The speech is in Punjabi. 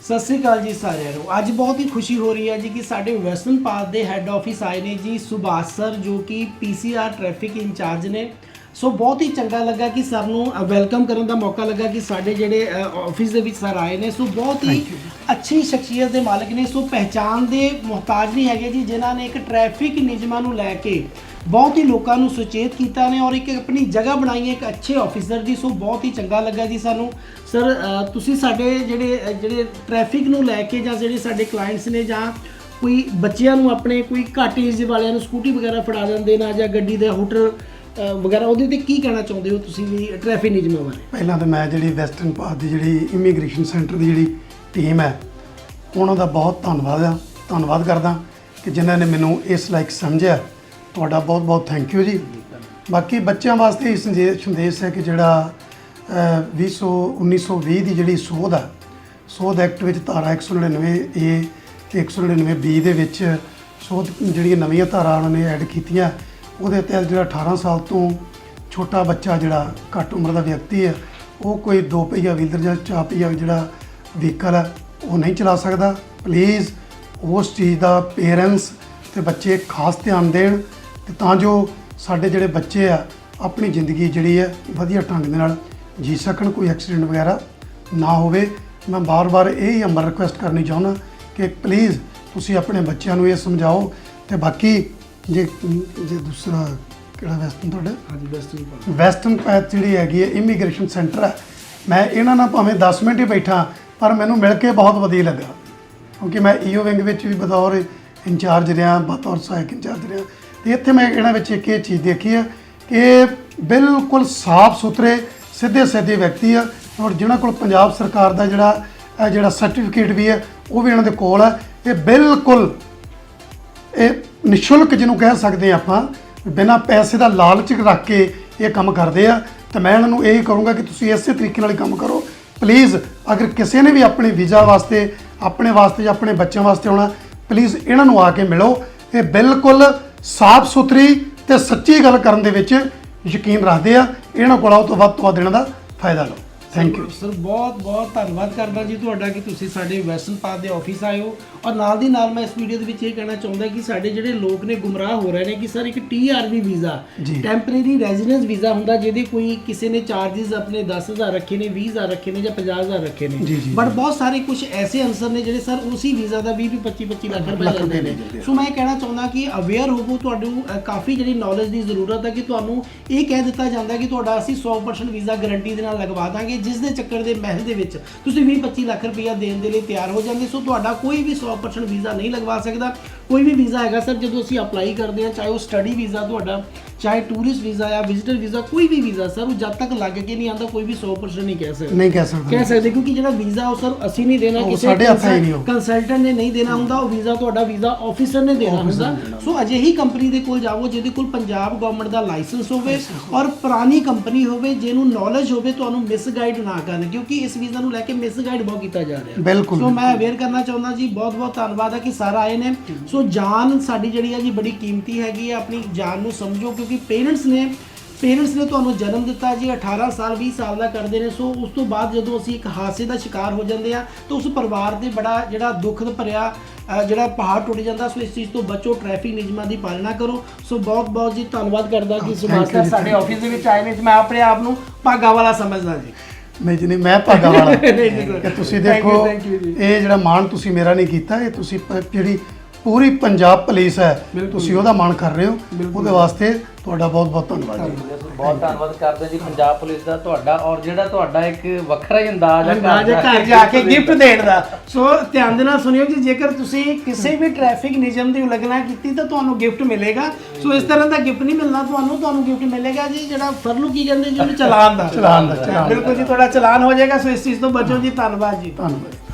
ਸਤਿ ਸ੍ਰੀ ਅਕਾਲ ਜੀ ਸਾਰਿਆਂ ਨੂੰ। ਅੱਜ ਬਹੁਤ ਹੀ ਖੁਸ਼ੀ ਹੋ ਰਹੀ ਹੈ ਜੀ ਕਿ ਸਾਡੇ ਵੈਸਟਰਨ ਪਾਸ ਦੇ ਹੈੱਡ ਆਫਿਸ ਆਏ ਨੇ ਜੀ ਸੁਭਾਸ਼ ਸਰ, ਜੋ ਕਿ ਪੀਸੀਆਰ ਟ੍ਰੈਫਿਕ ਇੰਚਾਰਜ ਨੇ। ਸੋ ਬਹੁਤ ਹੀ ਚੰਗਾ ਲੱਗਾ ਕਿ ਸਰ ਨੂੰ ਵੈਲਕਮ ਕਰਨ ਦਾ ਮੌਕਾ ਲੱਗਾ ਕਿ ਸਾਡੇ ਜਿਹੜੇ ਆਫਿਸ ਦੇ ਵਿੱਚ ਸਰ ਆਏ ਨੇ। ਸੋ ਬਹੁਤ ਹੀ ਅੱਛੀ ਸ਼ਖਸੀਅਤ ਦੇ ਮਾਲਕ ਨੇ। ਸੋ ਪਹਿਚਾਨ ਦੇ ਮੁਹਤਾਜ ਨਹੀਂ ਹੈਗੇ ਜੀ ਜਿਨ੍ਹਾਂ ਨੇ ਇੱਕ ਟ੍ਰੈਫਿਕ ਨਿਯਮਾਂ ਨੂੰ ਲੈ ਕੇ ਬਹੁਤ ਹੀ ਲੋਕਾਂ ਨੂੰ ਸੁਚੇਤ ਕੀਤਾ ਨੇ ਔਰ ਇੱਕ ਆਪਣੀ ਜਗ੍ਹਾ ਬਣਾਈ ਹੈ ਇੱਕ ਅੱਛੇ ਆਫੀਸਰ ਦੀ। ਸੋ ਬਹੁਤ ਹੀ ਚੰਗਾ ਲੱਗਾ ਜੀ ਸਾਨੂੰ। ਸਰ ਤੁਸੀਂ ਸਾਡੇ ਜਿਹੜੇ ਜਿਹੜੇ ਟ੍ਰੈਫਿਕ ਨੂੰ ਲੈ ਕੇ ਜਾਂ ਜਿਹੜੇ ਸਾਡੇ ਕਲਾਇੰਟਸ ਨੇ ਜਾਂ ਕੋਈ ਬੱਚਿਆਂ ਨੂੰ ਆਪਣੇ ਕੋਈ ਘੱਟ ਏਜ ਵਾਲਿਆਂ ਨੂੰ ਸਕੂਟੀ ਵਗੈਰਾ ਫੜਾ ਦਿੰਦੇ ਨਾ ਜਾਂ ਗੱਡੀ ਦੇ ਹੂਟਰ ਅ, ਵਗੈਰਾ ਉਹਦੇ ਤੇ ਕੀ ਕਹਿਣਾ ਚਾਹੁੰਦੇ ਹੋ ਤੁਸੀਂ ਵੀ ਟ੍ਰੈਫਿਕ ਨਿਯਮਾਂ ਬਾਰੇ ਪਹਿਲਾਂ ਤਾਂ ਮੈਂ ਜਿਹੜੀ ਵੈਸਟਰਨ ਪਾਥ ਦੀ ਜਿਹੜੀ ਇਮੀਗ੍ਰੇਸ਼ਨ ਸੈਂਟਰ ਦੀ ਜਿਹੜੀ ਟੀਮ ਹੈ ਉਹਨਾਂ ਦਾ ਬਹੁਤ ਧੰਨਵਾਦ ਆ। ਧੰਨਵਾਦ ਕਰਦਾ ਕਿ ਜਿਨ੍ਹਾਂ ਨੇ ਮੈਨੂੰ ਇਸ ਲਾਇਕ ਸਮਝਿਆ। ਤੁਹਾਡਾ ਬਹੁਤ ਬਹੁਤ ਥੈਂਕ ਯੂ ਜੀ। ਬਾਕੀ ਬੱਚਿਆਂ ਵਾਸਤੇ ਇਸ ਸੰਦੇਸ਼ ਸੰਦੇਸ਼ ਹੈ ਕਿ ਜਿਹੜਾ ਅਹ, 20 1920 ਦੀ ਜਿਹੜੀ ਸੋਧ ਹੈ ਸੋਧ ਐਕਟ ਵਿੱਚ ਧਾਰਾ 199 ਏ ਤੇ 199 ਬੀ ਦੇ ਵਿੱਚ ਸੋਧ ਜਿਹੜੀਆਂ ਨਵੀਆਂ ਧਾਰਾ ਉਹਨਾਂ ਨੇ ਐਡ ਕੀਤੀਆਂ ਉਹਦੇ ਤਹਿਤ ਜਿਹੜਾ 18 ਸਾਲ ਤੋਂ ਛੋਟਾ ਬੱਚਾ ਜਿਹੜਾ ਘੱਟ ਉਮਰ ਦਾ ਵਿਅਕਤੀ ਹੈ, ਉਹ ਕੋਈ ਦੋ ਪਹੀਆ ਵੀਲਰ ਜਾਂ ਚਾਰ ਪਹੀਆ ਜਿਹੜਾ ਵਹੀਕਲ ਹੈ, ਉਹ ਨਹੀਂ ਚਲਾ ਸਕਦਾ। ਪਲੀਜ਼ ਉਸ ਚੀਜ਼ ਦਾ ਪੇਰੈਂਟਸ ਤੇ ਬੱਚੇ ਖਾਸ ਧਿਆਨ ਦੇਣ ਤੇ ਤਾਂ ਜੋ ਸਾਡੇ ਜਿਹੜੇ ਬੱਚੇ ਆ, ਆਪਣੀ ਜ਼ਿੰਦਗੀ ਜਿਹੜੀ ਹੈ ਵਧੀਆ ਢੰਗ ਦੇ ਨਾਲ ਜੀ ਸਕਣ, ਕੋਈ ਐਕਸੀਡੈਂਟ ਵਗੈਰਾ ਨਾ ਹੋਵੇ। ਮੈਂ ਬਾਰ-ਬਾਰ ਇਹ ਹੀ ਅਮਰ ਰਿਕੁਐਸਟ ਕਰਨੀ ਚਾਹੁੰਦਾ ਕਿ ਪਲੀਜ਼ ਤੁਸੀਂ ਆਪਣੇ ਬੱਚਿਆਂ ਨੂੰ ਇਹ ਸਮਝਾਓ ਤੇ ਬਾਕੀ ਜੇ ਜੇ ਦੂਸਰਾ ਕਿਹੜਾ ਵੈਸਟਰਨ ਤੁਹਾਡਾ? ਹਾਂਜੀ ਵੈਸਟਰਨ ਪਾਥ। ਵੈਸਟਰਨ ਪੈਥ ਜਿਹੜੀ ਹੈਗੀ ਹੈ ਇਮੀਗ੍ਰੇਸ਼ਨ ਸੈਂਟਰ ਹੈ। ਮੈਂ ਇਹਨਾਂ ਨਾਲ ਭਾਵੇਂ 10 ਮਿੰਟ ਹੀ ਬੈਠਾ ਪਰ ਮੈਨੂੰ ਮਿਲ ਕੇ ਬਹੁਤ ਵਧੀਆ ਲੱਗਾ। ਕਿਉਂਕਿ ਮੈਂ ਈਓ ਵਿੰਗ ਵਿੱਚ ਵੀ ਬਤੌਰ ਇੰਚਾਰਜ ਰਿਹਾ ਬਤੌਰ ਸਹਾਇਕ ਇੰਚਾਰਜ ਰਿਹਾ। ਤੇ ਇੱਥੇ ਮੈਂ ਇਹਨਾਂ ਵਿੱਚ ਇੱਕ ਇਹ ਚੀਜ਼ ਦੇਖੀ ਹੈ ਕਿ ਬਿਲਕੁਲ ਸਾਫ਼ ਸੁਥਰੇ ਸਿੱਧੇ ਸਿੱਧੇ ਵਿਅਕਤੀ ਆ। ਔਰ ਜਿਨ੍ਹਾਂ ਕੋਲ ਪੰਜਾਬ ਸਰਕਾਰ ਦਾ ਜਿਹੜਾ ਇਹ ਜਿਹੜਾ ਸਰਟੀਫਿਕੇਟ ਵੀ ਹੈ ਉਹ ਵੀ ਇਹਨਾਂ ਦੇ ਕੋਲ ਹੈ। ਇਹ ਬਿਲਕੁਲ ਇਹ ਨਿਸ਼ੁਲਕ ਜਿਹਨੂੰ ਕਹਿ ਸਕਦੇ ਹਾਂ ਆਪਾਂ, ਬਿਨਾਂ ਪੈਸੇ ਦਾ ਲਾਲਚ ਰੱਖ ਕੇ ਇਹ ਕੰਮ ਕਰਦੇ ਆ, ਤੇ ਮੈਂ ਇਹਨਾਂ ਨੂੰ ਇਹ ਕਰੂੰਗਾ ਕਿ ਤੁਸੀਂ ਇਸੇ ਤਰੀਕੇ ਨਾਲ ਹੀ ਕੰਮ ਕਰੋ। ਪਲੀਜ਼ ਅਗਰ ਕਿਸੇ ਨੇ ਵੀ ਆਪਣੇ ਵੀਜ਼ਾ ਵਾਸਤੇ, ਆਪਣੇ ਵਾਸਤੇ ਜਾਂ ਆਪਣੇ ਬੱਚਿਆਂ ਵਾਸਤੇ ਆਉਣਾ ਪਲੀਜ਼ ਇਹਨਾਂ ਨੂੰ ਆ ਕੇ ਮਿਲੋ। ਇਹ ਬਿਲਕੁਲ ਸਾਫ਼ ਸੁਥਰੀ ਤੇ ਸੱਚੀ ਗੱਲ ਕਰਨ ਦੇ ਵਿੱਚ ਯਕੀਨ ਰੱਖਦੇ ਆ। ਇਹਨਾਂ ਕੋਲ ਆਓ ਤੋਂ ਵੱਧ ਤੋਂ ਵੱਧ ਇਹਨਾਂ ਦਾ ਫਾਇਦਾ ਲਓ। ਥੈਂਕ ਯੂ ਸਰ ਬਹੁਤ ਬਹੁਤ ਧੰਨਵਾਦ ਕਰਦਾ ਜੀ ਤੁਹਾਡਾ ਕਿ ਤੁਸੀਂ ਸਾਡੇ ਵੈਸਟਰਨ ਪਾਥ ਦੇ ਆਫਿਸ ਆਏ ਹੋ ਔਰ ਨਾਲ ਦੀ ਨਾਲ ਮੈਂ ਇਸ ਵੀਡੀਓ ਦੇ ਵਿੱਚ ਇਹ ਕਹਿਣਾ ਚਾਹੁੰਦਾ ਕਿ ਸਾਡੇ ਜਿਹੜੇ ਲੋਕ ਨੇ ਗੁੰਮਰਾਹ ਹੋ ਰਹੇ ਨੇ ਕਿ ਸਰ ਇੱਕ TRV visa. Temporary residence visa ਹੁੰਦਾ ਜਿਹਦੇ ਕੋਈ ਕਿਸੇ ਨੇ ਚਾਰजेस ਆਪਣੇ 10000 ਰੱਖੇ ਨੇ 20000 ਰੱਖੇ ਨੇ ਜਾਂ 50000 ਰੱਖੇ ਨੇ। ਬਟ ਬਹੁਤ ਸਾਰੇ ਕੁਝ ਐਸੇ ਅਨਸਰ ਨੇ ਜਿਹੜੇ ਸਰ ਉਸੇ ਵੀਜ਼ਾ ਦਾ 20 25 25 ਲੱਖ ਰੁਪਏ ਲੈਂਦੇ ਨੇ। ਸੋ ਮੈਂ ਇਹ ਕਹਿਣਾ ਚਾਹੁੰਦਾ ਕਿ ਅਵੇਅਰ ਹੋਵੋ ਤੁਹਾਨੂੰ ਕਾਫੀ ਜਿਹੜੀ ਨੌਲੇਜ ਦੀ ਜ਼ਰੂਰਤ ਹੈ ਕਿ ਤੁਹਾਨੂੰ ਇਹ ਕਹਿ ਦਿੱਤਾ ਜਾਂਦਾ ਕਿ ਤੁਹਾਡਾ ਅਸੀਂ 100% ਵੀਜ਼ਾ ਗਾਰੰਟੀ ਦੇ ਨਾਲ ਲਗਵਾ ਦਾਂਗੇ ਜਿਸ ਦੇ ਚੱਕਰ ਦੇ ਮਹਿਲ ਦੇ ਵਿੱਚ ਤੁਸੀਂ 20 25 ਲੱਖ ਰੁਪਇਆ ਦੇਣ ਦੇ ਲਈ ਤਿਆਰ ਹੋ ਜਾਂਦੇ, ਸੋ ਤੁਹਾਡਾ ਕੋਈ ਵੀ 100% ਵੀਜ਼ਾ ਨਹੀਂ ਲਗਵਾ ਸਕਦਾ। ਕੋਈ ਵੀ ਵੀਜ਼ਾ ਹੈਗਾ, ਸਰ, ਜਦੋਂ ਅਸੀਂ ਅਪਲਾਈ ਕਰਦੇ ਹਾਂ, ਚਾਹੇ ਉਹ ਸਟੱਡੀ ਵੀਜ਼ਾ ਤੁਹਾਡਾ ਚਾਹੇ ਟੂਰਿਸਟ ਵੀਜ਼ਾ ਜਾਂ ਵਿਜ਼ਿਟਰ ਵੀਜ਼ਾ ਕੋਈ ਵੀ ਵੀਜ਼ਾ ਸਰ ਉਹ ਜਦ ਤੱਕ ਲੱਗ ਕੇ ਨਹੀਂ ਆਉਂਦਾ ਕੋਈ ਵੀ 100% ਨਹੀਂ ਕਹਿ ਸਕਦਾ। ਨਹੀਂ ਕਹਿ ਸਕਦਾ। ਕਹਿ ਸਕਦੇ ਕਿਉਂਕਿ ਜਿਹੜਾ ਵੀਜ਼ਾ ਉਹ ਸਰ ਅਸੀਂ ਨਹੀਂ ਦੇਣਾ ਕਿਸੇ ਸਾਡੇ ਹੱਥ ਹੈ ਨਹੀਂ ਉਹ। ਕੰਸਲਟੈਂਟ ਨੇ ਨਹੀਂ ਦੇਣਾ ਹੁੰਦਾ ਉਹ ਵੀਜ਼ਾ ਤੁਹਾਡਾ ਵੀਜ਼ਾ ਆਫੀਸਰ ਨੇ ਦੇਣਾ ਹੁੰਦਾ। ਸੋ ਅਜਿਹੀ ਕੰਪਨੀ ਦੇ ਕੋਲ ਜਾਵੋ ਜਿਹਦੇ ਕੋਲ ਪੰਜਾਬ ਗਵਰਨਮੈਂਟ ਦਾ ਲਾਇਸੈਂਸ ਹੋਵੇ ਔਰ ਪੁਰਾਣੀ ਕੰਪਨੀ ਹੋਵੇ ਜਿਹਨੂੰ ਨੌਲੇਜ ਹੋਵੇ ਤੁਹਾਨੂੰ ਮਿਸਗਾਈਡ ਨਾ ਕਰਨ ਕਿਉਂਕਿ ਇਸ ਵੀਜ਼ਾ ਨੂੰ ਲੈ ਕੇ ਮਿਸਗਾਈਡ ਬਹੁਤ ਕੀਤਾ ਜਾ ਰਿਹਾ। ਬਿਲਕੁਲ। ਸੋ ਮੈਂ ਅਵੇਅਰ ਕਰਨਾ ਚਾਹੁੰਦਾ ਜੀ ਬਹੁਤ ਬਹੁਤ ਧੰਨਵਾਦ ਹੈ ਕਿ ਸਰ ਆਏ ਨੇ। ਸੋ ਜਾਨ ਸਾਡੀ ਜਿਹੜੀ ਹੈ ਜੀ ਬੜੀ ਕੀਮਤੀ ਹੈਗੀ ਹੈ ਆਪਣੀ ਜਾਨ ਨੂੰ ਸਮਝੋ ਕਿਉਂਕਿ ਪੇਰੈਂਟਸ ਨੇ ਪੇਰੈਂਟਸ ਨੇ ਤੁਹਾਨੂੰ ਜਨਮ ਦਿੱਤਾ ਜੀ 18 ਸਾਲ 20 ਸਾਲ ਦਾ ਕਰਦੇ ਨੇ ਸੋ ਉਸ ਤੋਂ ਬਾਅਦ ਜਦੋਂ ਅਸੀਂ ਇੱਕ ਹਾਦਸੇ ਦਾ ਸ਼ਿਕਾਰ ਹੋ ਜਾਂਦੇ ਆ ਤਾਂ ਉਸ ਪਰਿਵਾਰ ਦੇ ਬੜਾ ਜਿਹੜਾ ਦੁੱਖ ਭਰਿਆ ਜਿਹੜਾ ਪਹਾੜ ਟੁੱਟ ਜਾਂਦਾ ਸੋ ਇਸ ਚੀਜ਼ ਤੋਂ ਬਚੋ ਟ੍ਰੈਫਿਕ ਨਿਯਮਾਂ ਦੀ ਪਾਲਣਾ ਕਰੋ ਸੋ ਬਹੁਤ ਬਹੁਤ ਜੀ ਧੰਨਵਾਦ ਕਰਦਾ ਕਿ ਸੁਭਾਸ਼ ਸਰ ਸਾਡੇ. ਆਫਿਸ ਦੇ ਵਿੱਚ ਆਏ ਨੇ ਮੈਂ ਆਪਣੇ ਆਪ ਨੂੰ ਭਾਗਾ ਵਾਲਾ ਸਮਝਦਾ ਜੀ ਨਹੀਂ ਜੀ ਨਹੀਂ ਮੈਂ ਭਾਗਾ ਵਾਲਾ. ਕਿ ਤੁਸੀਂ ਦੇਖੋ। ਇਹ ਜਿਹੜਾ ਮਾਣ ਤੁਸੀਂ ਮੇਰਾ ਨਹੀਂ ਕੀਤਾ ਇਹ ਤੁਸੀਂ ਜਿਹੜੀ ਪੂਰੀ ਪੰਜਾਬ ਪੁਲਿਸ ਹੈ। ਤੁਸੀਂ ਉਹਦਾ ਮਾਣ ਕਰ ਰਹੇ ਹੋ। ਉਹਦੇ ਵਾਸਤੇ ਤੁਹਾਡਾ ਬਹੁਤ ਬਹੁਤ ਧੰਨਵਾਦ ਜੀ। ਬਹੁਤ ਧੰਨਵਾਦ ਕਰਦੇ ਜੀ ਪੰਜਾਬ ਪੁਲਿਸ ਦਾ ਤੁਹਾਡਾ ਔਰ ਜਿਹੜਾ ਤੁਹਾਡਾ ਇੱਕ ਵੱਖਰਾ ਹੀ ਅੰਦਾਜ਼ ਹੈ ਅੰਦਾਜ਼ ਹੈ ਘਰ ਜਾ ਕੇ ਗਿਫਟ ਦੇਣ ਦਾ। ਸੋ ਧਿਆਨ ਦੇ ਨਾਲ ਸੁਣਿਓ ਜੀ ਜੇਕਰ ਤੁਸੀਂ ਕਿਸੇ ਵੀ ਟ੍ਰੈਫਿਕ ਨਿਯਮ ਦੀ ਉਲੰਘਣਾ ਕੀਤੀ ਤਾਂ ਤੁਹਾਨੂੰ ਗਿਫਟ ਮਿਲੇਗਾ। ਸੋ ਇਸ ਤਰ੍ਹਾਂ ਦਾ ਗਿਫਟ ਨਹੀਂ ਮਿਲਣਾ ਤੁਹਾਨੂੰ ਤੁਹਾਨੂੰ ਗਿਫਟ ਮਿਲੇਗਾ ਜੀ ਜਿਹੜਾ ਫਰਲੂ ਕੀ ਕਹਿੰਦੇ ਜੀ ਉਹਨੂੰ ਚਲਾਨ ਦਾ। ਚਲਾਨ ਦਾ, ਚਲਾਨ ਦਾ। ਬਿਲਕੁਲ ਜੀ ਤੁਹਾਡਾ ਚਲਾਨ ਹੋ ਜਾਏਗਾ। ਸੋ ਇਸ ਚੀਜ਼ ਤੋਂ ਬਚੋ ਜੀ। ਧੰਨਵਾਦ ਜੀ। ਧੰਨਵਾਦ।